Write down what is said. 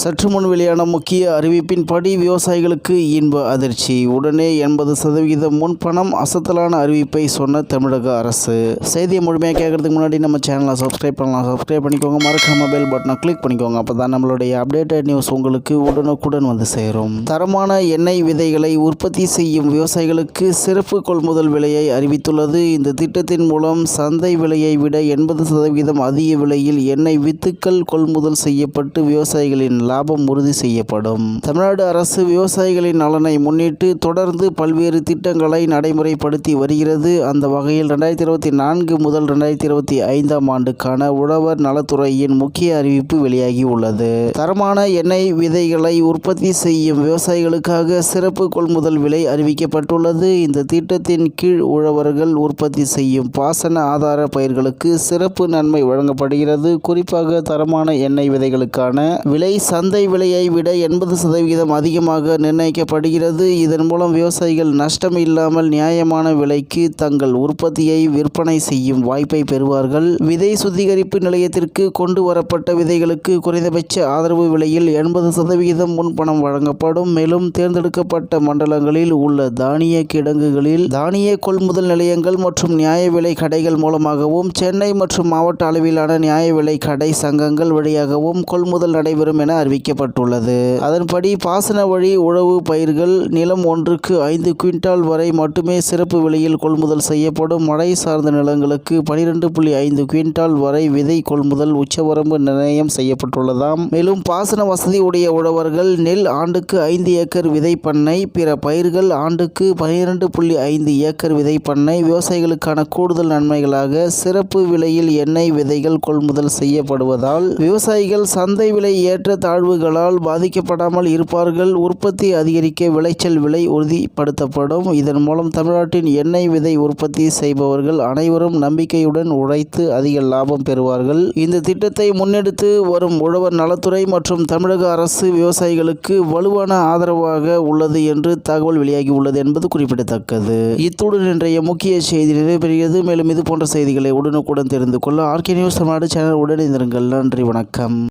சற்று முன் வெளியான முக்கிய அறிவிப்பின்படி விவசாயிகளுக்கு இன்ப அதிர்ச்சி. உடனே எண்பது சதவிகிதம் முன்பணம் அசத்தலான அறிவிப்பை சொன்ன தமிழக அரசு. செய்தியை முழுமையாக கேட்கறதுக்கு முன்னாடி நம்ம சேனலை சப்ஸ்கிரைப் பண்ணலாம். சப்ஸ்கிரைப் பண்ணிக்கோங்க. மறக்காம பெல் பட்டனை கிளிக் பண்ணிக்கோங்க. அப்போ தான் நம்மளுடைய அப்டேட்டட் நியூஸ் உங்களுக்கு உடனுக்குடன் வந்து சேரும். தரமான எண்ணெய் விதைகளை உற்பத்தி செய்யும் விவசாயிகளுக்கு சிறப்பு கொள்முதல் விலையை அறிவித்துள்ளது. இந்த திட்டத்தின் மூலம் சந்தை விலையை விட எண்பது சதவிகிதம் அதிக விலையில் எண்ணெய் வித்துக்கள் கொள்முதல் செய்யப்பட்டு விவசாயிகளின் லாபம் உறுதி செய்யப்படும். தமிழ்நாடு அரசு விவசாயிகளின் நலனை முன்னிட்டு தொடர்ந்து பல்வேறு திட்டங்களை நடைமுறைப்படுத்தி வருகிறது. அந்த வகையில் ரெண்டாயிரத்தி இருபத்தி நான்கு முதல் ரெண்டாயிரத்தி இருபத்தி ஐந்தாம் ஆண்டுக்கான உழவர் நலத்துறையின் முக்கிய அறிவிப்பு வெளியாகி உள்ளது தரமான எண்ணெய் விதைகளை உற்பத்தி செய்யும் விவசாயிகளுக்காக சிறப்பு கொள்முதல் விலை அறிவிக்கப்பட்டுள்ளது. இந்த திட்டத்தின் கீழ் உழவர்கள் உற்பத்தி செய்யும் பாசன ஆதார பயிர்களுக்கு சிறப்பு நன்மை வழங்கப்படுகிறது. குறிப்பாக தரமான எண்ணெய் விதைகளுக்கான விலை சந்தை விலையை விட எண்பது சதவிகிதம் அதிகமாக நிர்ணயிக்கப்படுகிறது. இதன் மூலம் விவசாயிகள் நஷ்டம் இல்லாமல் நியாயமான விலைக்கு தங்கள் உற்பத்தியை விற்பனை செய்யும் வாய்ப்பை பெறுவார்கள். விதை சுத்திகரிப்பு நிலையத்திற்கு கொண்டு வரப்பட்ட விதைகளுக்கு குறைந்தபட்ச ஆதரவு விலையில் எண்பது சதவிகிதம் முன்பணம் வழங்கப்படும். மேலும் தேர்ந்தெடுக்கப்பட்ட மண்டலங்களில் உள்ள தானிய கிடங்குகளில் தானிய கொள்முதல் நிலையங்கள் மற்றும் நியாய விலை கடைகள் மூலமாகவும் சென்னை மற்றும் மாவட்ட அளவிலான நியாய விலை கடை சங்கங்கள் வழியாகவும் கொள்முதல் நடைபெறும் என அறிவிக்கப்பட்டுள்ளது அதன்படி பாசன வழி உழவு பயிர்கள் நிலம் ஒன்றுக்கு ஐந்து குவிண்டால் வரை மட்டுமே சிறப்பு விலையில் கொள்முதல் செய்யப்படும். மழை சார்ந்த நிலங்களுக்கு பனிரெண்டு புள்ளி ஐந்து குவிண்டால் வரை விதை கொள்முதல் உச்சவரம்பு நிர்ணயம் செய்யப்பட்டுள்ளதாம். மேலும் பாசன வசதி உடைய உழவர்கள் நெல் ஆண்டுக்கு ஐந்து ஏக்கர் விதை பண்ணை பிற பயிர்கள் ஆண்டுக்கு பனிரெண்டு புள்ளி ஐந்து ஏக்கர் விதை பண்ணை விவசாயிகளுக்கான கூடுதல் நன்மைகளாக சிறப்பு விலையில் எண்ணெய் விதைகள் கொள்முதல் செய்யப்படுவதால் விவசாயிகள் சந்தை விலை ஏற்ற தாழ்வுகளால் பாதிக்கப்படாமல் இருப்பார்கள். உற்பத்தி அதிகரிக்க விளைச்சல் விலை உறுதிப்படுத்தப்படும். இதன் மூலம் தமிழ்நாட்டின் எண்ணெய் விதை உற்பத்தி செய்பவர்கள் அனைவரும் நம்பிக்கையுடன் உழைத்து அதிக லாபம் பெறுவார்கள். இந்த திட்டத்தை முன்னெடுத்து வரும் உழவர் நலத்துறை மற்றும் தமிழக அரசு விவசாயிகளுக்கு வலுவான ஆதரவாக உள்ளது என்று தகவல் வெளியாகி உள்ளது என்பது குறிப்பிடத்தக்கது. இத்துடன் இன்றைய முக்கிய செய்தி நிறைவேறியது மேலும் இது போன்ற செய்திகளை உடனுக்குடன் தெரிந்து கொள்ள ஆர்கே நியூஸ் தமிழ்நாடு சேனல் உடனிருங்கள் நன்றி வணக்கம்.